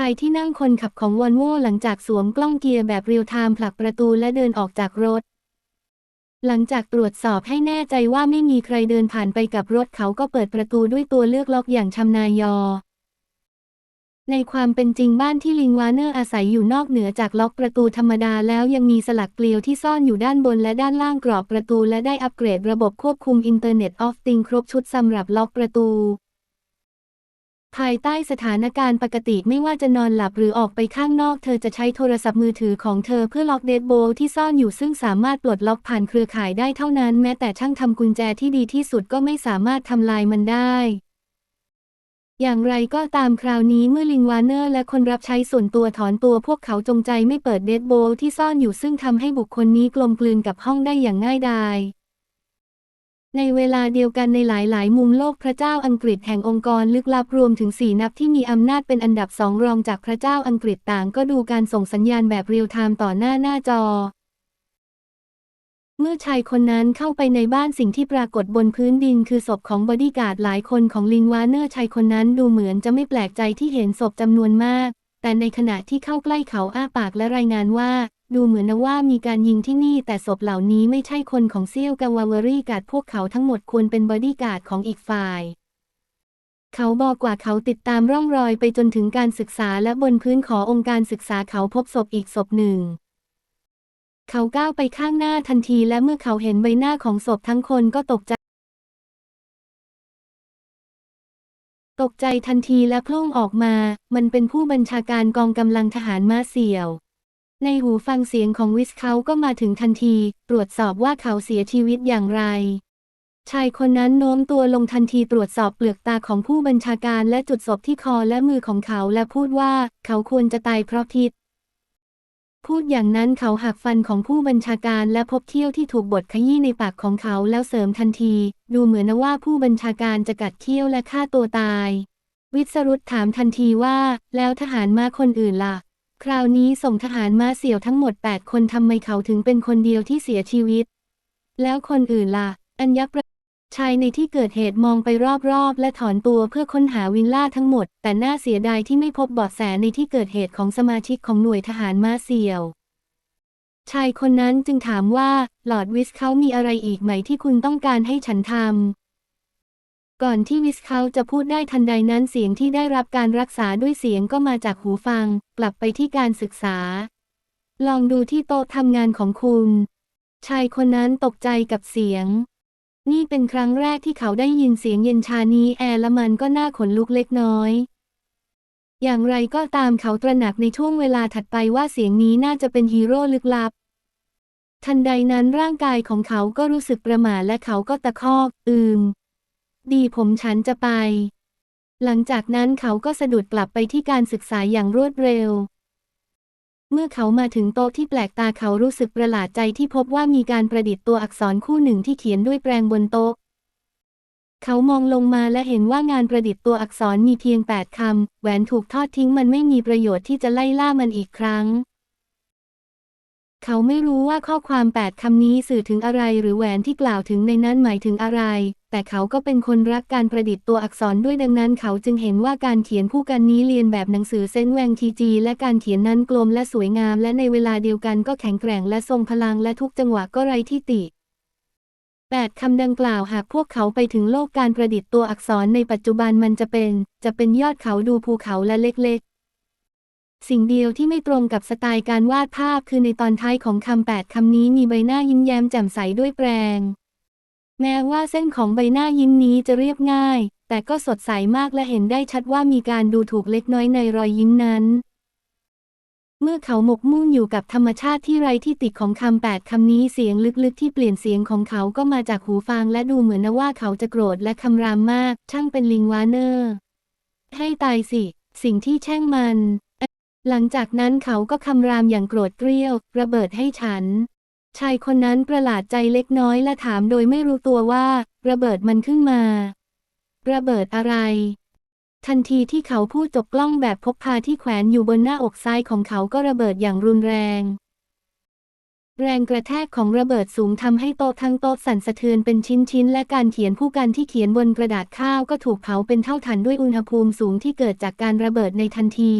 ชายที่นั่งคนขับของวอลโว่หลังจากสวมกล้องเกียร์แบบเรียลไทม์ผลักประตูและเดินออกจากรถ หลังจากตรวจสอบให้แน่ใจว่าไม่มีใครเดินผ่านไปกับรถเขาก็เปิดประตูด้วยตัวเลือกล็อกอย่างชำนาญยอ ในความเป็นจริงบ้านที่ลิงวาเนอร์อาศัยอยู่นอกเหนือจากล็อกประตูธรรมดาแล้วยังมีสลักเกลียวที่ซ่อนอยู่ด้านบนและด้านล่างกรอบประตูและได้อัปเกรดระบบควบคุมอินเทอร์เน็ตออฟติงครบชุดสำหรับล็อกประตู ภายใต้สถานการณ์ปกติไม่ว่าจะนอนหลับหรือออกไปข้างนอก เธอจะใช้โทรศัพท์มือถือของเธอเพื่อล็อกเดดโบที่ซ่อนอยู่ซึ่งสามารถปลดล็อกผ่านเครือข่ายได้เท่านั้น แม้แต่ช่างทำกุญแจที่ดีที่สุดก็ไม่สามารถทำลายมันได้ อย่างไรก็ตามคราวนี้เมื่อลิงวานเนอร์และคนรับใช้ส่วนตัวถอนตัวพวกเขาจงใจไม่เปิดเดดโบลที่ซ่อนอยู่ซึ่งทำให้บุคคลนี้กลมกลืนกับห้องได้อย่างง่ายดาย ในเวลาเดียวกันในหลายๆ มุมโลกพระเจ้าอังกฤษแห่งองค์กรลึกลับรวมถึงสี่นับที่มีอำนาจเป็นอันดับสองรองจากพระเจ้าอังกฤษต่างก็ดูการส่งสัญญาณแบบเรียลไทม์ต่อหน้าหน้าจอ เมื่อชายคนนั้นเข้าไปในบ้านสิ่งที่ปรากฏบนพื้นดินคือศพของบอดี้การ์ดหลายคนของลิงวาเนอร์ชายคนนั้นดูเหมือนจะไม่แปลกใจที่เห็นศพจำนวนมาก แต่ในขณะที่เข้าใกล้เขาอ้าปากและรายงานว่า ดูเหมือนนะว่ามีการยิงที่นี่แต่ศพเหล่านี้ไม่ใช่คนของเซี่ยวกาวาวรีการ์ดพวกเขาทั้งหมดควรเป็นบอดี้การ์ดของอีกฝ่าย เขาบอกว่าเขาติดตามร่องรอยไปจนถึงการศึกษาและบนพื้นขอองค์การศึกษาเขาพบศพอีกศพหนึ่ง เขาก้าวไปข้างหน้าทันทีและเมื่อเขาเห็นใบหน้าของศพทั้งคนก็ตกใจตกใจทันทีและโพล่งออกมา มันเป็นผู้บัญชาการกองกำลังทหารมาเสี่ยว ในหูฟังเสียงของวิสเขาก็มาถึงทันที ตรวจสอบว่าเขาเสียชีวิตอย่างไร ชายคนนั้นโน้มตัวลงทันทีตรวจสอบเปลือกตาของผู้บัญชาการและจุดศพที่คอและมือของเขาและพูดว่าเขาควรจะตายเพราะพิษ พูดอย่างนั้นเขาหักฟันของผู้บัญชาการและพบเขี้ยวที่ถูกบดขยี้ในปากของเขาแล้วเสริมทันที ดูเหมือนว่าผู้บัญชาการจะกัดเขี้ยวและฆ่าตัวตาย วิสรุตถามทันทีว่า แล้วทหารมาคนอื่นล่ะ คราวนี้ส่งทหารมาเสี่ยวทั้งหมด 8 คนทำไมเขาถึงเป็นคนเดียวที่เสียชีวิต แล้วคนอื่นล่ะ อัญญประชายในที่เกิดเหตุมองไปรอบๆ และถอนตัวเพื่อค้นหาวิลล่าทั้งหมด แต่น่าเสียดายที่ไม่พบเบาะแสในที่เกิดเหตุของสมาชิกของหน่วยทหารมาเสี่ยว ชายคนนั้นจึงถามว่า หลอร์ดวิสเขามีอะไรอีกไหมที่คุณต้องการให้ฉันทำ ก่อนที่วิสเขาจะพูดได้ทันใดนั้นเสียงที่ได้รับการรักษาด้วยเสียงก็มาจากหูฟัง กลับไปที่การศึกษา ลองดูที่โต๊ะทำงานของคุณ ชายคนนั้นตกใจกับเสียง นี่เป็นครั้งแรกที่เขาได้ยินเสียงเย็นชานี้แอร์ละมันก็น่าขนลุกเล็กน้อย อย่างไรก็ตามเขาตระหนักในช่วงเวลาถัดไปว่าเสียงนี้น่าจะเป็นฮีโร่ลึกลับ ทันใดนั้นร่างกายของเขาก็รู้สึกประหม่าและเขาก็ตะคอก อืม ดีผมฉันจะไป หลังจากนั้นเขาก็สะดุดกลับไปที่การศึกษาอย่างรวดเร็ว เมื่อเขามาถึงโต๊ะที่แปลกตาเขารู้สึกประหลาดใจที่พบว่ามีการประดิษฐ์ตัวอักษรคู่หนึ่งที่เขียนด้วยแปรงบนโต๊ะ เขามองลงมาและเห็นว่างานประดิษฐ์ตัวอักษรมีเพียง8คำแหวนถูกทอดทิ้งมันไม่มีประโยชน์ที่จะไล่ล่ามันอีกครั้ง เขาไม่รู้ว่าข้อความ 8 คำนี้สื่อถึงอะไรหรือแหวนที่กล่าวถึงในนั้นหมายถึงอะไร แต่เขาก็เป็นคนรักการประดิษฐ์ตัวอักษรด้วยดังนั้น เขาจึงเห็นว่าการเขียนผู้กันนี้เรียนแบบหนังสือเซนแวงทีจี และการเขียนนั้นกลมและสวยงาม และในเวลาเดียวกันก็แข็งแกร่งและทรงพลังและทุกจังหวะก็ไร้ที่ติแปดคำดังกล่าวหากพวกเขาไปถึงโลกการประดิษฐ์ตัวอักษรในปัจจุบันมันจะเป็น จะเป็นยอดเขาดูภูเขาและเล็ก สิ่งเดียวที่ไม่ตรงกับสไตล์การวาดภาพคือในตอนท้ายของคำแปดคำนี้มีใบหน้ายิ้มแย้มแจ่มใสด้วยแปรง แม้ว่าเส้นของใบหน้ายิ้มนี้จะเรียบง่าย แต่ก็สดใสมากและเห็นได้ชัดว่ามีการดูถูกเล็กน้อยในรอยยิ้มนั้น เมื่อเขาหมกมุ่นอยู่กับธรรมชาติที่ไร้ที่ติของคำแปดคำนี้เสียงลึกๆที่เปลี่ยนเสียงของเขาก็มาจากหูฟังและดูเหมือนนะว่าเขาจะโกรธและคำรามมาก ช่างเป็นลิงวาเนอร์ ให้ตายสิ สิ่งที่แช่งมัน หลังจากนั้นเขาก็คำรามอย่างโกรธเกรี้ยว ระเบิดให้ฉัน ชายคนนั้นประหลาดใจเล็กน้อยและถามโดยไม่รู้ตัวว่า ระเบิดมันขึ้นมา ระเบิดอะไร ทันทีที่เขาพูดจบกล้องแบบพกพาที่แขวนอยู่บนหน้าอกซ้ายของเขาก็ระเบิดอย่างรุนแรง แรงกระแทกของระเบิดสูงทำให้โต๊ะทั้งโต๊ะสั่นสะเทือนเป็นชิ้นๆและการเขียนผู้กันที่เขียนบนกระดาษข้าวก็ถูกเผาเป็นเท่าฐานด้วยอุณหภูมิสูงที่เกิดจากการระเบิดในทันที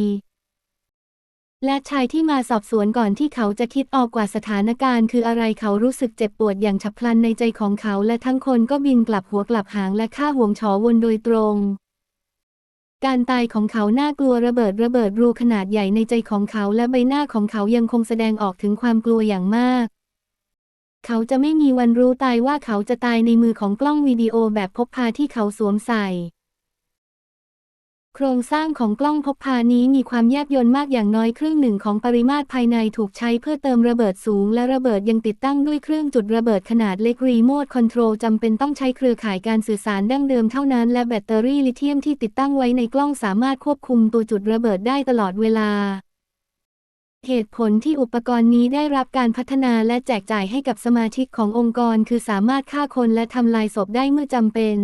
และชายที่มาสอบสวนก่อนที่เขาจะคิดออกกว่าสถานการณ์ คืออะไรเขารู้สึกเจ็บปวดอย่างฉับพลันในใจของเขาและทั้งคนก็บินกลับหัวกลับหางและฆ่าห่วงฉอวนโดยตรง การตายของเขาน่ากลัวระเบิดระเบิดรูขนาดใหญ่ในใจของเขาและใบหน้าของเขายังคงแสดงออกถึงความกลัวอย่างมาก เขาจะไม่มีวันรู้ตายว่าเขาจะตายในมือของกล้องวิดีโอแบบพกพาที่เขาสวมใส่ ครงสร้างของกล้องพกพานี้มีความแยบยลมากอย่างน้อยครึ่งหนึ่งของปริมาตรภายในถูกใช้เพื่อเติมระเบิดสูง และระเบิดยังติดตั้งด้วยเครื่องจุดระเบิดขนาดเล็กรีโมทคอนโทรลจำเป็นต้องใช้เครือข่ายการสื่อสารดั้งเดิมเท่านั้น และแบตเตอรี่ลิเธียมที่ติดตั้งไว้ในกล้องสามารถควบคุมตัวจุดระเบิดได้ตลอดเวลา เหตุผลที่อุปกรณ์นี้ได้รับการพัฒนาและแจกจ่ายให้กับสมาชิกขององค์กร คือสามารถฆ่าคนและทำลายศพได้เมื่อจำเป็น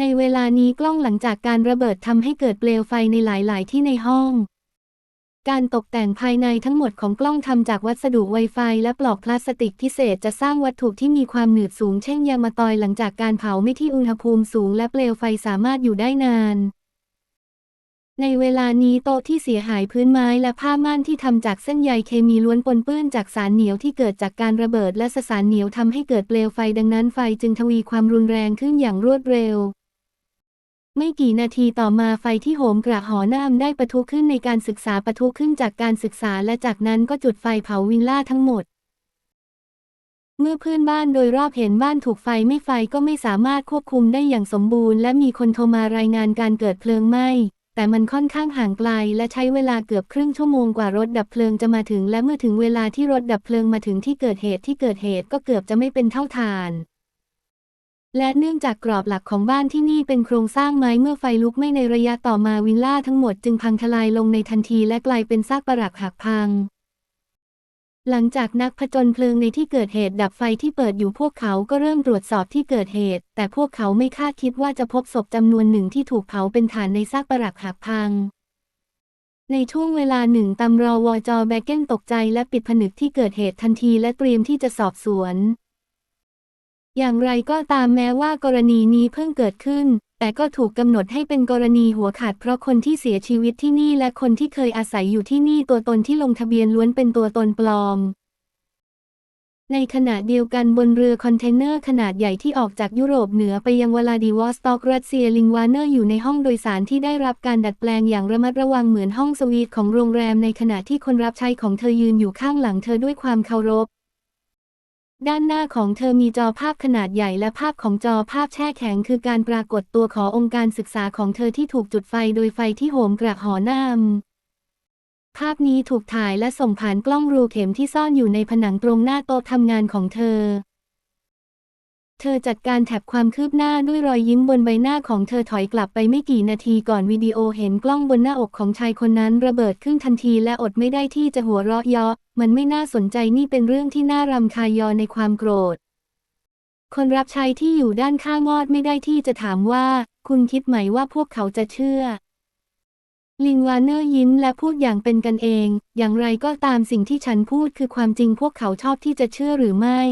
ในเวลานี้กล้องหลังจากการระเบิดทำให้เกิดเปลวไฟในหลาย ๆ ที่ในห้อง การตกแต่งภายในทั้งหมดของกล้องทำจากวัสดุไวไฟและปลอกพลาสติกพิเศษจะสร้างวัตถุที่มีความหนืดสูงเช่นยางมะตอยหลังจากการเผาไม่ที่อุณหภูมิสูงและเปลวไฟสามารถอยู่ได้นาน ในเวลานี้โต๊ะที่เสียหายพื้นไม้และผ้าม่านที่ทำจากเส้นใยเคมีล้วนปนเปื้อนจากสารเหนียวที่เกิดจากการระเบิดและสสารเหนียวทำให้เกิดเปลวไฟดังนั้นไฟจึงทวีความรุนแรงขึ้นอย่างรวดเร็ว ไม่กี่นาทีต่อมาไฟที่โหมกระหอน้ำได้ปะทุขึ้นในการศึกษาปะทุขึ้นจากการศึกษาและจากนั้นก็จุดไฟเผาวิลล่าทั้งหมด เมื่อเพื่อนบ้านโดยรอบเห็นบ้านถูกไฟไม่ไฟก็ไม่สามารถควบคุมได้อย่างสมบูรณ์และมีคนโทรมารายงานการเกิดเพลิงไหม้แต่มันค่อนข้างห่างไกลและใช้เวลาเกือบครึ่งชั่วโมงกว่ารถดับเพลิงจะมาถึง และเมื่อถึงเวลาที่รถดับเพลิงมาถึงที่เกิดเหตุที่เกิดเหตุก็เกือบจะไม่เป็นเท่าทาน และเนื่องจากกรอบหลักของบ้านที่นี่เป็นโครงสร้างไม้เมื่อไฟลุกไหม้ในระยะต่อมาวิลล่าทั้งหมดจึงพังทลายลงในทันทีและกลายเป็นซากปรักหักพัง หลังจากนักผจญเพลิงในที่เกิดเหตุดับไฟที่เปิดอยู่พวกเขาก็เริ่มตรวจสอบที่เกิดเหตุ แต่พวกเขาไม่คาดคิดว่าจะพบศพจำนวนหนึ่งที่ถูกเผาเป็นฐานในซากปรักหักพัง ในช่วงเวลาหนึ่งตำรอวจอแบเก้นตกใจและปิดผนึกที่เกิดเหตุทันทีและเตรียมที่จะสอบสวน อย่างไรก็ตามแม้ว่ากรณีนี้เพิ่งเกิดขึ้น แต่ก็ถูกกำหนดให้เป็นกรณีหัวขาดเพราะคนที่เสียชีวิตที่นี่และคนที่เคยอาศัยอยู่ที่นี่ตัวตนที่ลงทะเบียนล้วนเป็นตัวตนปลอม ในขณะเดียวกันบนเรือคอนเทนเนอร์ขนาดใหญ่ที่ออกจากยุโรปเหนือไปยังวลาดิวอสตอกรัสเซียลิงวาเนอร์อยู่ในห้องโดยสารที่ได้รับการดัดแปลงอย่างระมัดระวังเหมือนห้องสวีทของโรงแรมในขณะที่คนรับใช้ของเธอยืนอยู่ข้างหลังเธอด้วยความเคารพ ด้านหน้าของเธอมีจอภาพขนาดใหญ่และภาพของจอภาพแช่แข็งคือการปรากฏตัวขององค์การศึกษาของเธอที่ถูกจุดไฟโดยไฟที่โหมกระหอน้ำภาพนี้ถูกถ่ายและส่งผ่านกล้องรูเข็มที่ซ่อนอยู่ในผนังตรงหน้าโต๊ะทำงานของเธอ เธอจัดการแท็บความคืบหน้าด้วยรอยยิ้มบนใบหน้าของเธอถอยกลับไปไม่กี่นาทีก่อนวิดีโอเห็นกล้องบนหน้าอกของชายคนนั้นระเบิดขึ้นทันทีและอดไม่ได้ที่จะหัวเราะเยาะมันไม่น่าสนใจนี่เป็นเรื่องที่น่ารำคาญในความโกรธ คนรับใช้ที่อยู่ด้านข้างงอดไม่ได้ที่จะถามว่า คุณคิดไหมว่าพวกเขาจะเชื่อ ลิงวาเนอร์ยิ้มและพูดอย่างเป็นกันเอง อย่างไรก็ตามสิ่งที่ฉันพูดคือความจริงพวกเขาชอบที่จะเชื่อหรือไม่